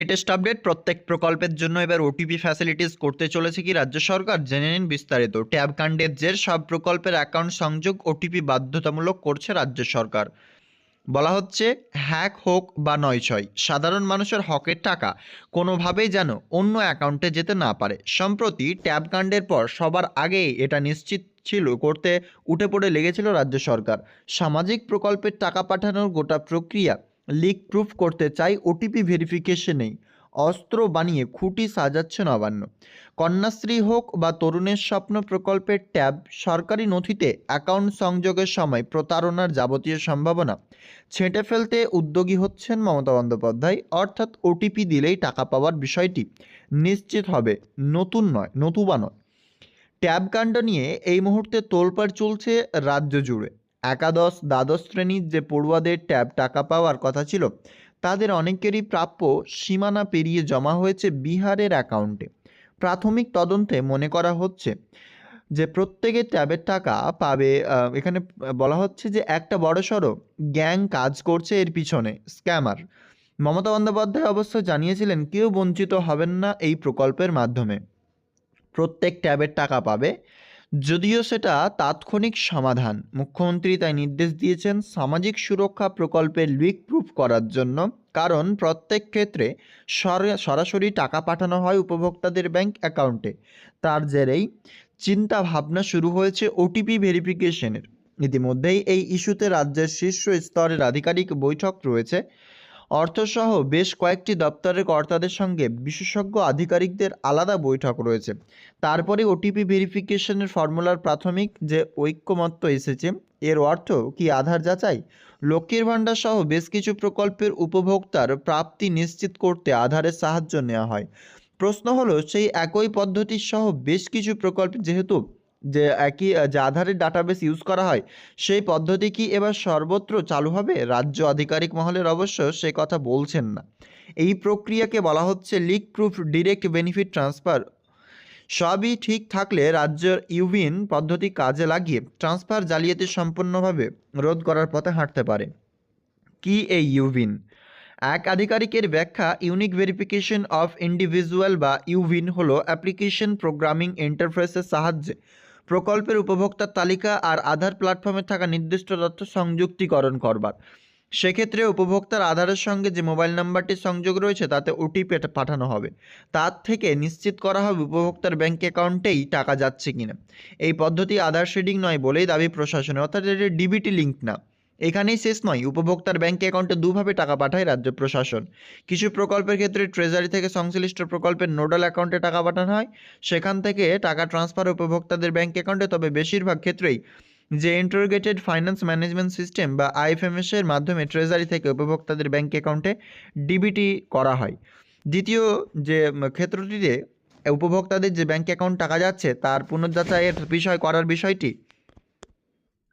Latest update প্রত্যেক প্রকল্পের জন্য এবার ওটিপি ফ্যাসিলিটিস করতে চলেছে কি রাজ্য সরকার? জেনে নিন বিস্তারিত। ট্যাব কাণ্ডের জের, সব প্রকল্পের অ্যাকাউন্ট সংযোগ ওটিপি বাধ্যতামূলক করছে রাজ্য সরকার। বলা হচ্ছে, হ্যাক হোক বা নয় ছয়, সাধারণ মানুষের হকের টাকা কোনোভাবেই যেন অন্য অ্যাকাউন্টে যেতে না পারে। সম্প্রতি ট্যাব কাণ্ডের পর সবার আগেই এটা নিশ্চিত ছিল, করতে উঠে পড়ে লেগেছিল রাজ্য সরকার। সামাজিক প্রকল্পের টাকা পাঠানোর গোটা প্রক্রিয়া লিক প্রুফ করতে চাই ওটিপি ভেরিফিকেশনেই অস্ত্র বানিয়ে খুঁটি সাজাচ্ছে নবান্ন। কন্যাশ্রী হোক বা তরুণের স্বপ্ন প্রকল্পের ট্যাব, সরকারি নথিতে অ্যাকাউন্ট সংযোগের সময় প্রতারণার যাবতীয় সম্ভাবনা। ছেঁটে ফেলতে উদ্যোগী হচ্ছেন মমতা বন্দ্যোপাধ্যায়, অর্থাৎ ওটিপি দিলেই টাকা পাওয়ার বিষয়টি নিশ্চিত হবে। নতুন নয়, নতুবা নয়। ট্যাব কাণ্ড নিয়ে এই মুহূর্তে তোলপাড় চলছে রাজ্য জুড়ে। একাদশ, দ্বাদশ শ্রেণির যে পড়ুয়াদের ট্যাব টাকা পাওয়ার কথা ছিল, তাদের অনেকেরই প্রাপ্য সীমানা পেরিয়ে জমা হয়েছে বিহারের অ্যাকাউন্টে। প্রাথমিক তদন্তে মনে করা হচ্ছে যে প্রত্যেকে ট্যাবের টাকা পাবে এখানে বলা হচ্ছে যে একটা বড়সড় গ্যাং কাজ করছে এর পিছনে, স্ক্যামার। মমতা বন্দ্যোপাধ্যায় অবশ্য জানিয়েছিলেন, কেউ বঞ্চিত হবেন না এই প্রকল্পের মাধ্যমে। প্রত্যেক ট্যাবের টাকা পাবে যদিও সেটা তাৎক্ষণিক সমাধান। মুখ্যমন্ত্রী তাই নির্দেশ দিয়েছেন সামাজিক সুরক্ষা প্রকল্পের লিক প্রুফ করার জন্য। কারণ প্রত্যেক ক্ষেত্রে সরাসরি টাকা পাঠানো হয় উপভোক্তাদের ব্যাংক অ্যাকাউন্টে। তার জেরেই চিন্তা ভাবনা শুরু হয়েছে ওটিপি ভেরিফিকেশনের। ইতিমধ্যেই এই ইস্যুতে রাজ্যের শীর্ষ স্তরের আধিকারিক বৈঠক রয়েছে। অর্থসহ বেশ কয়েকটি দপ্তরের কর্তাদের সঙ্গে বিশেষজ্ঞ আধিকারিকদের আলাদা বৈঠক রয়েছে। তারপরে ওটিপি ভেরিফিকেশনের ফর্মুলার প্রাথমিক যে ঐক্যমত্য এসেছে, এর অর্থ কি আধার যাচাই? লক্ষ্মীর ভাণ্ডার সহ বেশ কিছু প্রকল্পের উপভোক্তার প্রাপ্তি নিশ্চিত করতে আধারের সাহায্য নেওয়া হয়। প্রশ্ন হলো, সেই একই পদ্ধতির সহ বেশ কিছু প্রকল্প যেহেতু যে একই যে আধারের ডাটাবেস ইউজ করা হয়, সেই পদ্ধতি কি এবার সর্বত্র চালু হবে? রাজ্য আধিকারিক মহলের অবশ্য সে কথা বলছেন না। এই প্রক্রিয়াকে বলা হচ্ছে leak proof direct benefit transfer সবই ঠিক থাকলে রাজ্যের ইউভিন পদ্ধতি কাজে লাগিয়ে ট্রান্সফার জালিয়াতি সম্পূর্ণভাবে রোধ করার পথে হাঁটতে পারে। কি এই ইউভিন এক আধিকারিকের ব্যাখ্যা ইউনিক ভেরিফিকেশন অফ ইন্ডিভিজুয়াল বা ইউভিন হলো অ্যাপ্লিকেশন প্রোগ্রামিং ইন্টারফেসের সাহায্যে প্রকল্পের উপভোক্তার তালিকা আর আধার প্ল্যাটফর্মে থাকা নির্দিষ্ট তথ্য সংযুক্তিকরণ করবার। সেক্ষেত্রে উপভোক্তার আধারের সঙ্গে যে মোবাইল নাম্বারটি সংযোগ রয়েছে, তাতে ওটিপি পাঠানো হবে। তার থেকে নিশ্চিত করা হবে উপভোক্তার ব্যাঙ্ক অ্যাকাউন্টেই টাকা যাচ্ছে কিনা। এই পদ্ধতি আধার শেডিং নয় বলেই দাবি প্রশাসনের, অর্থাৎ এটি ডিবিটি লিঙ্ক না। এখানেই শেষ নয়, উপভোক্তার ব্যাঙ্ক অ্যাকাউন্টে দুভাবে টাকা পাঠায় রাজ্য প্রশাসন। কিছু প্রকল্পের ক্ষেত্রে ট্রেজারি থেকে সংশ্লিষ্ট প্রকল্পের নোডাল অ্যাকাউন্টে টাকা পাঠানো হয়। সেখান থেকে টাকা ট্রান্সফার উপভোক্তাদের ব্যাঙ্ক অ্যাকাউন্টে, তবে বেশিরভাগ ক্ষেত্রেই যে ইন্টারোগেটেড ফাইন্যান্স ম্যানেজমেন্ট সিস্টেম বা আইএফএমএস এর মাধ্যমে ট্রেজারি থেকে উপভোক্তাদের ব্যাঙ্ক অ্যাকাউন্টে ডিবিটি করা হয়। দ্বিতীয় যে ক্ষেত্রটিতে উপভোক্তাদের যে ব্যাঙ্ক অ্যাকাউন্ট টাকা যাচ্ছে, তার পুনর্যাচাইয়ের বিষয় করার বিষয়টি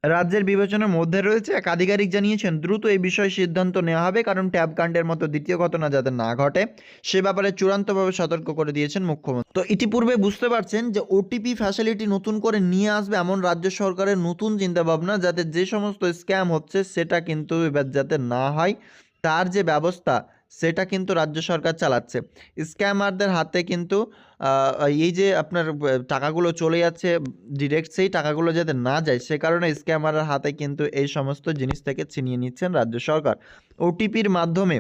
রাজ্যের বিবেচনার মধ্যে রয়েছে। এক আধিকারিক জানিয়েছেন, দ্রুত এই বিষয়ে সিদ্ধান্ত নেওয়া হবে, কারণ ট্যাব কাণ্ডের মতো দ্বিতীয় ঘটনা যাতে না ঘটে, সে ব্যাপারে চূড়ান্তভাবে সতর্ক করে দিয়েছেন মুখ্যমন্ত্রী। তো ইতিপূর্বে বুঝতে পারছেন যে ওটিপি ফ্যাসিলিটি নতুন করে নিয়ে আসবে এমন রাজ্য সরকারের নতুন চিন্তাভাবনা, যাতে যে সমস্ত স্ক্যাম হচ্ছে, সেটা কিন্তু এবার যাতে না হয়। তার যে ব্যবস্থা সেটা কিন্তু রাজ্য সরকার চালাচ্ছে। স্ক্যামারদের হাতে কিন্তু এই যে আপনার টাকাগুলো চলে যাচ্ছে ডিরেক্ট সেই টাকাগুলো যাতে না যায়, সে কারণে স্ক্যামারের হাতে কিন্তু এই সমস্ত জিনিস থেকে ছিনিয়ে নিচ্ছেন রাজ্য সরকার। ওটিপির মাধ্যমে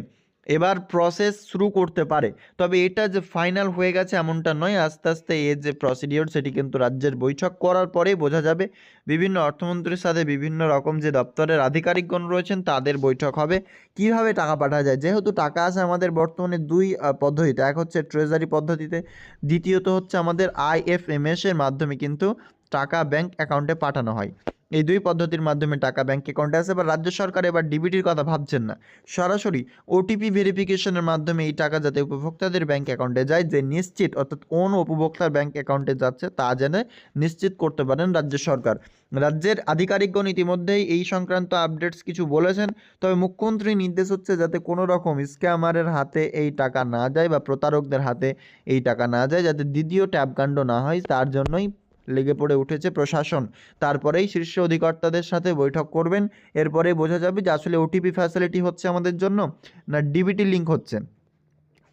এবার প্রসেস শুরু করতে পারে। তবে এটা যে ফাইনাল হয়ে গেছে এমনটা নয়। আস্তে আস্তে এর যে প্রসিডিওর সেটি কিন্তু রাজ্যের বৈঠক করার পরেই বোঝা যাবে। বিভিন্ন অর্থমন্ত্রীর সাথে বিভিন্ন রকম যে দপ্তরের আধিকারিকগণ রয়েছেন তাদের বৈঠক হবে। কীভাবে টাকা পাঠানো যায়? যেহেতু টাকা আছে আমাদের বর্তমানে দুই পদ্ধতিতে। এক হচ্ছে ট্রেজারি পদ্ধতিতে, দ্বিতীয়ত হচ্ছে আমাদের আইএফএমএস এর মাধ্যমে কিন্তু টাকা ব্যাংক অ্যাকাউন্টে পাঠানো হয়। এই দুই পদ্ধতির মাধ্যমে টাকা ব্যাংক অ্যাকাউন্টে আসে বা রাজ্য সরকার এবার ডিবিটির কথা ভাবছেন না। সরাসরি ওটিপি ভেরিফিকেশনের মাধ্যমে এই টাকা যাতে উপভোক্তাদের ব্যাংক অ্যাকাউন্টে যায়, যে নিশ্চিত, অর্থাৎ কোন উপভোক্তার ব্যাংক অ্যাকাউন্টে যাচ্ছে, তা জেনে নিশ্চিত করতে পারেন রাজ্য সরকার। রাজ্যের আধিকারিকগণ ইতিমধ্যেই এই সংক্রান্ত আপডেটস কিছু বলেছেন, তবে মুখ্যমন্ত্রীর নির্দেশ হচ্ছে যাতে কোনো রকম স্ক্যামারের হাতে এই টাকা না যায় বা প্রতারকদের হাতে এই টাকা না যায়, যাতে দ্বিতীয় ট্যাবকাণ্ড না হয়, তার জন্যই লেগে পড়ে উঠেছে প্রশাসন। তারপরেই শীর্ষ অধিকর্তাদের সাথে বৈঠক করবেন। এরপরে বোঝা যাবে যে আসলে ওটিপি ফ্যাসিলিটি হচ্ছে আমাদের জন্য, না ডিবিটি লিঙ্ক হচ্ছে।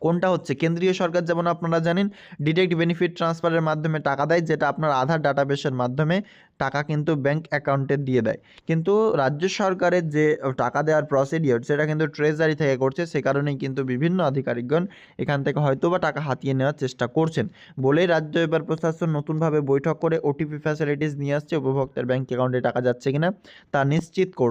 কোনটা হচ্ছে? কেন্দ্রীয় সরকার যেমন আপনারা জানেন ডিরেক্ট বেনিফিট ট্রান্সফারের মাধ্যমে টাকা দেয়, যেটা আপনার আধার ডাটাবেসের মাধ্যমে টাকা কিন্তু ব্যাংক অ্যাকাউন্টে দিয়ে দেয়। কিন্তু রাজ্য সরকারের যে টাকা দেওয়ার প্রসিডিওর সেটা কিন্তু ট্রেজারি থেকে করছে, সে কারণেই কিন্তু বিভিন্ন আধিকারিকগণ এখান থেকে হয়তো বা টাকা হাতিয়ে নেওয়ার চেষ্টা করছেন। বলেই রাজ্য এবার প্রশাসন নতুনভাবে বৈঠক করে ওটিপি ফ্যাসিলিটিস নিয়ে আসছে, উপভোক্তার ব্যাংক অ্যাকাউন্টে টাকা যাচ্ছে কিনা, তা নিশ্চিত করতে